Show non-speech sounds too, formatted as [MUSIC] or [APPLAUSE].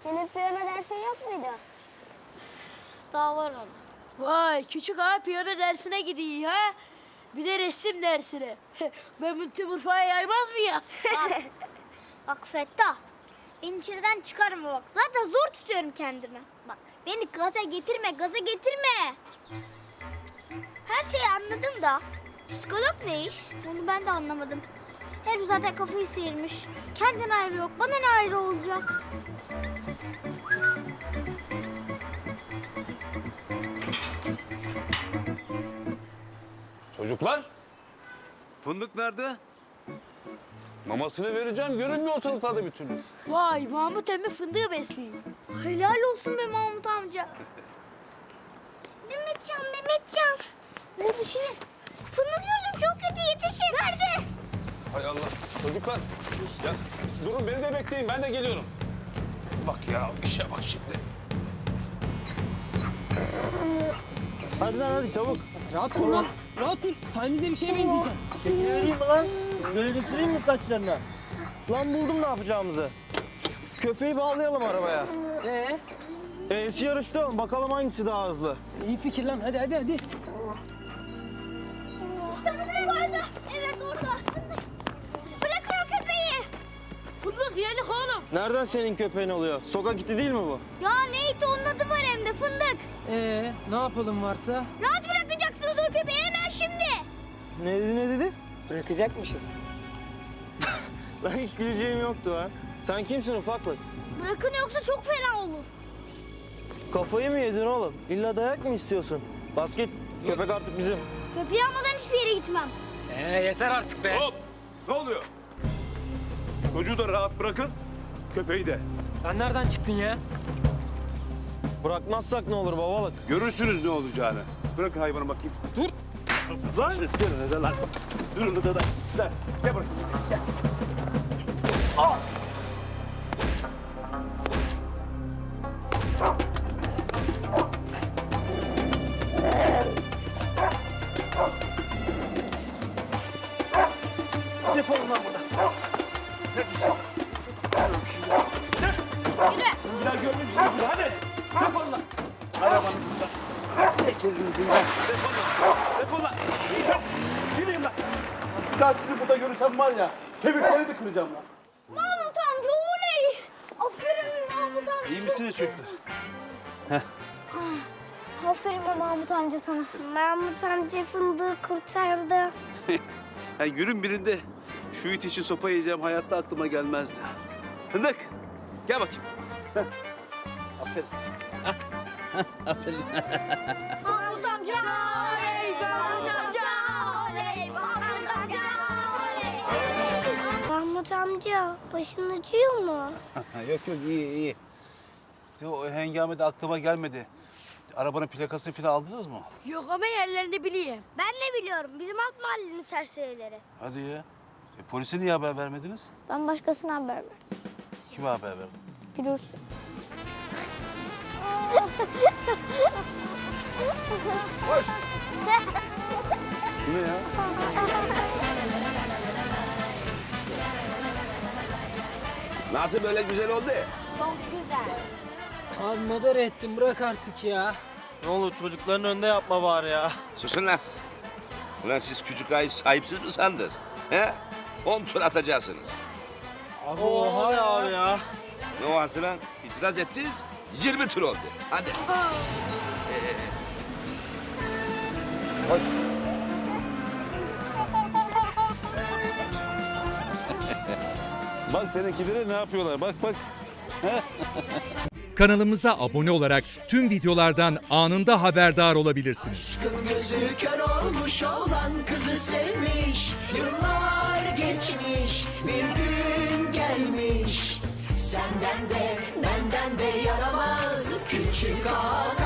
Senin piyano dersin yok muydu? Daha var ama. Vay küçük ağa piyano dersine gidiyor ha. Bir de resim dersine. [LAUGHS] ben bunu Timur Faya yaymaz mı ya? Bak, [LAUGHS] bak Fettah. Beni içeriden çıkarma bak. Zaten zor tutuyorum kendimi. Bak beni gaza getirme, gaza getirme. Her şeyi anladım da psikolog ne iş? Onu ben de anlamadım. Herif zaten kafayı sıyırmış. Kendine ayrı yok, bana ne ayrı olacak? Çocuklar, Fındık nerede? mamasını vereceğim. Görünmüyor ortalıklarda bir türlü. Vay Mahmut emmi fındığı besliyor. Helal olsun be Mahmut amca. Mehmetcan, Mehmetcan. Ne düşünün? Fındık gördüm çok kötü yetişin. Nerede? Hay Allah. Çocuklar, ya durun beni de bekleyin. Ben de geliyorum. Bak ya, işe bak şimdi. Hadi lan hadi çabuk. Rahat ol lan. Rahat. Sayemizde bir şey benzeyeceksin. Kekini vereyim mi lan? Gölge süreyim mi saçlarına? Lan buldum ne yapacağımızı. Köpeği bağlayalım arabaya. Ee, E'si yarıştıralım bakalım hangisi daha hızlı. iyi fikir lan. Hadi hadi hadi. İşte burada vardı. Evet orada. Bırakın o köpeği. Fındık yedik oğlum. Nereden senin köpeğin oluyor? Sokak iti değil mi bu? Ya ne iti onun adı var hem de fındık. Ee, ne yapalım varsa? Rahat bırakacaksınız o köpeği hemen şimdi. Ne dedi ne dedi? Bırakacakmışız. [LAUGHS] Lan hiç güleceğim yoktu ha. Sen kimsin ufaklık? Bırakın yoksa çok fena olur. Kafayı mı yedin oğlum? İlla dayak mı istiyorsun? Basket köpek artık bizim. Köpeği almadan hiçbir yere gitmem. Ee, yeter artık be. Hop! Ne oluyor? Çocuğu da rahat bırakın, köpeği de. Sen nereden çıktın ya? Bırakmazsak ne olur babalık? Görürsünüz ne olacağını. Bırakın hayvanı bakayım. Dur! Lan! Da lan. Da. Lan, Gel buraya. Gel. Al! Elinizin lan. Defolun lan. Gidin lan. Bir daha sizi burada görürsem var ya. Kemikleri de kıracağım lan. Mahmut amca oley. Aferin Mahmut amca. İyi misiniz çocuklar? Aferin be Mahmut amca sana. Mahmut amca fındığı kurtardı. Yani günün birinde şu it için sopa yiyeceğim hayatta aklıma gelmezdi. Fındık. Gel bakayım. Aferin. [LAUGHS] Mahmut amca oley. Mahmut amca oley. Mahmut amca oley. Mahmut amca başın acıyor mu? [LAUGHS] yok yok iyi iyi. O hengamede aklıma gelmedi. Arabanın plakasını falan aldınız mı? Yok ama yerlerini biliyorum. Ben ne biliyorum bizim alt mahallenin serserileri. Hadi ya. E, polise niye haber vermediniz? Ben başkasına haber verdim. Kime haber verdin? [LAUGHS] Görürsün. Bu ne ya? Nasıl böyle güzel oldu? Çok güzel. Abi madara ettim. Bırak artık ya. Ne olur çocukların önünde yapma bari ya. Susun lan. Ulan siz küçük ayı sahipsiz mi sandınız? He? On tur atacaksınız. Oha ya abi ya. Ne o lan? İtiraz ettiniz, 20 tur oldu. Hadi. Hoş. [LAUGHS] Bak seninkilere ne yapıyorlar? Bak bak. [LAUGHS] Kanalımıza abone olarak tüm videolardan anında haberdar olabilirsiniz. Gözü kör olmuş olan kızı sevmiş Yıllar geçmiş bir gün gelmiş Senden de benden de yaramaz küçük ağa